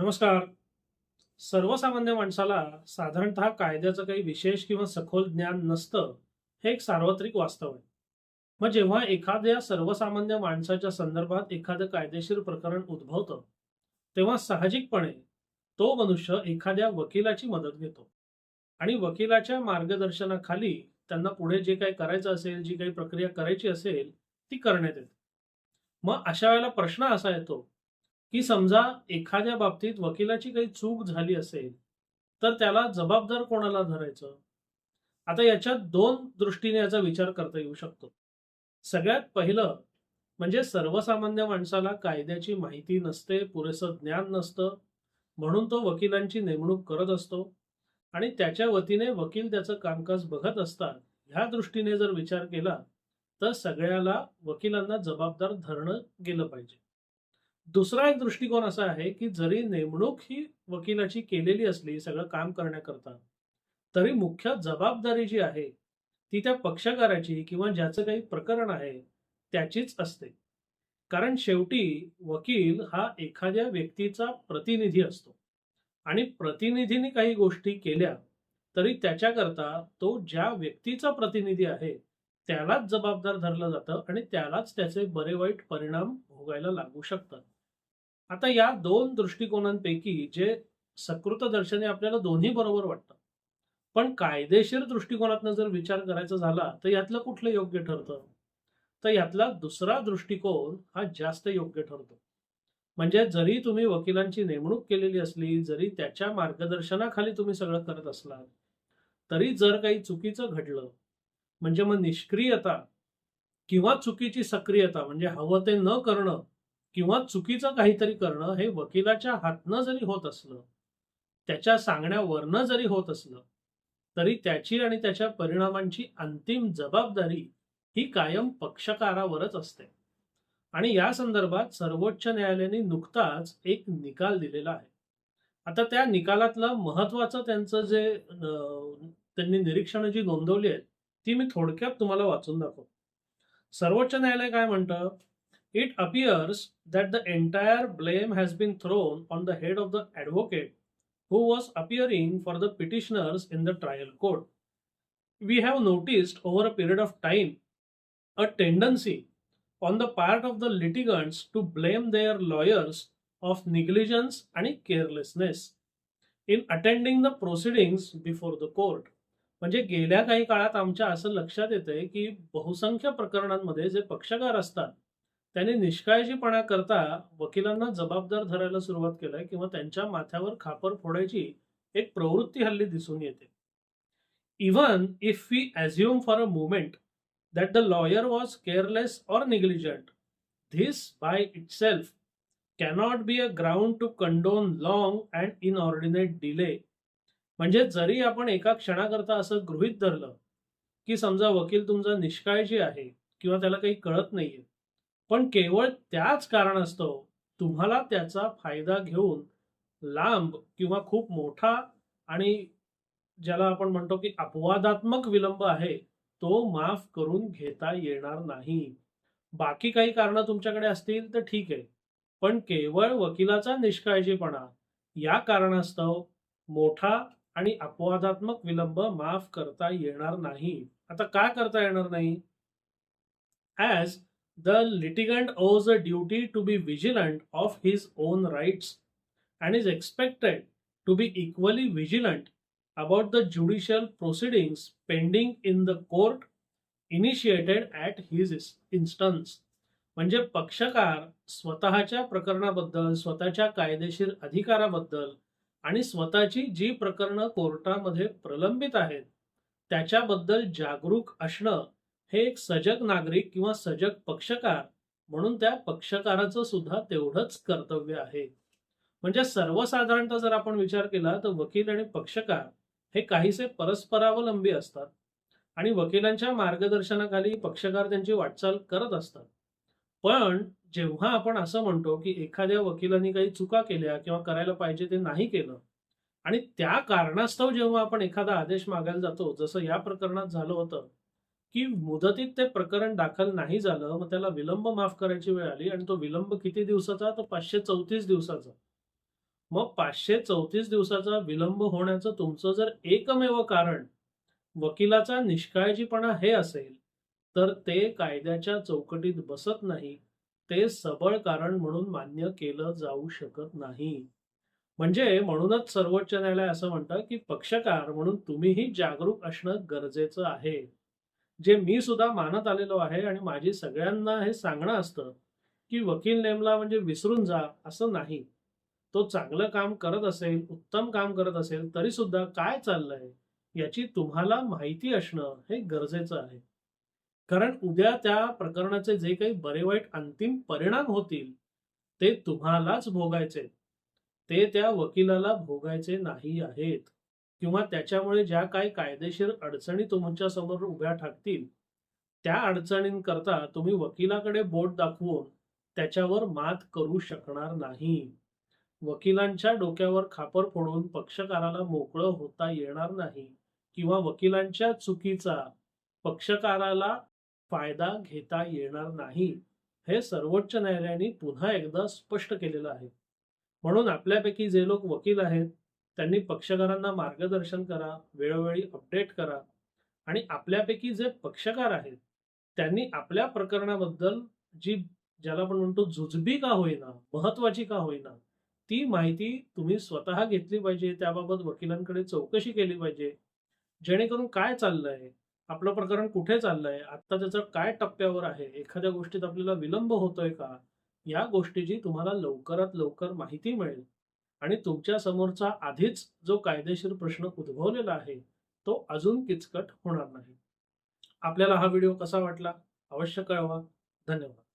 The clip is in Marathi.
नमस्कार. सर्वसामान्य माणसाला साधारणतः कायद्याचं काही विशेष किंवा सखोल ज्ञान नसतं, हे एक सार्वत्रिक वास्तव आहे. मग जेव्हा एखाद्या सर्वसामान्य माणसाच्या संदर्भात एखादं कायदेशीर प्रकरण उद्भवतं, तेव्हा साहजिकपणे तो मनुष्य एखाद्या वकिलाची मदत घेतो आणि वकिलाच्या मार्गदर्शनाखाली त्यांना पुढे जे काही करायचं असेल, जी काही प्रक्रिया करायची असेल, ती करण्यात येते. मग अशा वेळेला प्रश्न असा येतो, की समजा एखाद्या बाबतीत वकिलाची काही चूक झाली असेल, तर त्याला जबाबदार कोणाला धरायचं? आता याच्यात दोन दृष्टीने याचा विचार करता येऊ शकतो. सगळ्यात पहिलं म्हणजे सर्वसामान्य माणसाला कायद्याची माहिती नसते, पुरेसं ज्ञान नसतं, म्हणून तो वकिलांची नेमणूक करत असतो आणि त्याच्या वतीने वकील त्याचं कामकाज बघत असतात. ह्या दृष्टीने जर विचार केला, तर सगळ्याला वकिलांना जबाबदार धरणं गेलं पाहिजे. दुसरा एक दृष्टिकोन असा आहे, की जरी नेमणूक ही वकिलाची केलेली असली सगळं काम करण्याकरता, तरी मुख्य जबाबदारी जी आहे, ती त्या पक्षकाराची किंवा ज्याचं काही प्रकरण आहे, त्याचीच असते. कारण शेवटी वकील हा एखाद्या व्यक्तीचा प्रतिनिधी असतो आणि प्रतिनिधीने काही गोष्टी केल्या, तरी त्याच्याकरता तो ज्या व्यक्तीचा प्रतिनिधी आहे, त्यालाच जबाबदार धरलं जातं आणि त्यालाच त्याचे बरे-वाईट परिणाम भोगायला लागू शकतात. आता या दोन दृष्टिकोनांपैकी जे सकृत दर्शने आपल्याला दोन्ही बरोबर वाटतं. पण कायदेशीर दृष्टिकोनातनं जर विचार करायचा झाला, तर यातलं कुठलं योग्य ठरतं? तर यातला दुसरा दृष्टिकोन हा जास्त योग्य ठरतो. म्हणजे जरी तुम्ही वकिलांची नेमणूक केलेली असली, जरी त्याच्या मार्गदर्शनाखाली तुम्ही सगळं करत असलात, तरी जर काही चुकीचं घडलं, म्हणजे मग निष्क्रियता किंवा चुकीची सक्रियता म्हणजे हवं ते न करणं किंवा चुकीचं काहीतरी करणं हे वकिलाच्या हातनं जरी होत असलं, त्याच्या सांगण्यावरनं जरी होत असलं, तरी त्याची आणि त्याच्या परिणामांची अंतिम जबाबदारी ही कायम पक्षकारावरच असते. आणि या संदर्भात सर्वोच्च न्यायालयाने नुकताच एक निकाल दिलेला आहे. आता त्या निकालातलं महत्वाचं त्यांचं जे त्यांनी निरीक्षणं जी नोंदवली आहेत, ती मी थोडक्यात तुम्हाला वाचून दाखवतो. सर्वोच्च न्यायालय काय म्हणतं? It appears that the entire blame has been thrown on the head of the advocate who was appearing for the petitioners in the trial court. We have noticed over a period of time a tendency on the part of the litigants to blame their lawyers of negligence and carelessness in attending the proceedings before the court. म्हणजे गेल्या काही काळात आमच्या असं लक्षात येतंय, की बहुसंख्य प्रकरणांमध्ये जे पक्षकार असतात, त्यांनी निष्काळजीपणा करता वकिलांना जबाबदार धरायला सुरुवात केलंय किंवा त्यांच्या माथ्यावर खापर फोडायची एक प्रवृत्ती हल्ली दिसून येते. Even if we assume for a moment that the lawyer was careless or negligent this by itself cannot be a ground to condone long and inordinate delay म्हणजे जरी आपण एका क्षणाकरता असं गृहीत धरलं, की समजा वकील तुमचा निष्काळजी आहे किंवा त्याला काही कळत नाहीये, पण केवळ त्याच कारणास्तव तुम्हाला त्याचा फायदा घेऊन लांब किंवा खूप मोठा आणि ज्याला आपण म्हणतो, की अपवादात्मक विलंब आहे, तो माफ करून घेता येणार नाही. बाकी काही कारणं तुमच्याकडे असतील तर ठीक आहे. पण केवळ वकिलाचा निष्काळजीपणा या कारणास्तव मोठा आणि अपवादात्मक विलंब माफ करता येणार नाही. आता का करता येणार नाही? As the litigant owes a duty to be vigilant of his own rights and is expected to be equally vigilant about the judicial proceedings pending in the court initiated at his instance. म्हणजे पक्षकार स्वतःच्या प्रकरणाबद्दल, स्वतःच्या कायदेशीर अधिकाराबद्दल आणि स्वतःची जी प्रकरणं कोर्टामध्ये प्रलंबित आहेत, त्याच्याबद्दल जागरूक असणं हे एक सजग नागरिक किंवा सजग पक्षकार म्हणून त्या पक्षकाराचं सुद्धा तेवढंच कर्तव्य आहे. म्हणजे सर्वसाधारणतः जर आपण विचार केला तर वकील आणि पक्षकार हे काहीसे परस्परावलंबी असतात आणि वकिलांच्या मार्गदर्शनाखाली पक्षकार त्यांची वाटचाल करत असतात. पण जेव्हा आपण असं म्हणतो, की एखाद्या वकिलांनी काही चुका केल्या किंवा करायला पाहिजे ते नाही केलं आणि त्या कारणास्तव जेव्हा आपण एखादा आदेश मागायला जातो, जसं या प्रकरणात झालं होतं, की मुदतीत ते प्रकरण दाखल नाही झालं, मग त्याला विलंब माफ करायची वेळ आली आणि तो विलंब किती दिवसाचा? तर 534 दिवसाचा. मग पाचशे चौतीस दिवसाचा विलंब होण्याचं तुमचं जर एकमेव कारण वकिलाचा निष्काळजीपणा हे असेल तर ते कायद्याच्या चौकटीत बसत नाही ते सबळ कारण म्हणून मान्य केलं जाऊ शकत नाही म्हणजे म्हणूनच सर्वोच्च न्यायालय असं म्हणतं की पक्षकार म्हणून तुम्हीही जागरूक असणं गरजेचं आहे जे मी सुद्धा मानत आलेलो आहे आणि माझी सगळ्यांना हे सांगणं असतं की वकील नेमला म्हणजे विसरून जा असं नाही. तो चांगलं काम करत असेल उत्तम काम करत असेल तरी सुद्धा काय चाललंय याची तुम्हाला माहिती असणं हे गरजेचं आहे. कारण उद्या त्या प्रकरणाचे जे काही बरे वाईट अंतिम परिणाम होतील ते तुम्हालाच भोगायचे ते त्या वकिलाला भोगायचे नाही आहेत. किंवा त्याच्यामुळे ज्या काही कायदेशीर अडचणी तुमच्यासमोर उभ्या ठाकतील त्या अडचणींकरता तुम्ही वकिलाकडे बोट दाखवून त्याच्यावर मात करू शकणार नाही. वकिलांच्या डोक्यावर खापर फोडून पक्षकाराला मोकळं होता येणार नाही किंवा वकिलांच्या चुकीचा पक्षकाराला फायदा घेता येणार नाही हे सर्वोच्च न्यायालयाने पुन्हा एकदा स्पष्ट केलेलं आहे. म्हणून आपल्यापैकी जे लोक वकील आहेत त्यांनी पक्षकारांना मार्गदर्शन करा वेळोवेळी अपडेट करा आणि आपल्यापैकी जे पक्षकार आहेत त्यांनी आपल्या प्रकरणाबद्दल जी ज्याला आपण म्हणतो जुजबी का होईना महत्वाची का होईना ती माहिती तुम्ही स्वतः घेतली पाहिजे त्याबाबत वकिलांकडे चौकशी केली पाहिजे. जेणेकरून काय चाललंय आपलं प्रकरण कुठे चाललंय आता त्याचं काय टप्प्यावर आहे एखाद्या गोष्टीत आपल्याला विलंब होतोय का या गोष्टीची तुम्हाला लवकरात लवकर माहिती मिळेल. आणि तुमच्या समोरचा आधीच जो कायदेशीर प्रश्न उद्भवलेला आहे तो अजून किचकट होणार नाही. आपल्याला हा व्हिडिओ कसा वाटला? अवश्य कळवा. धन्यवाद.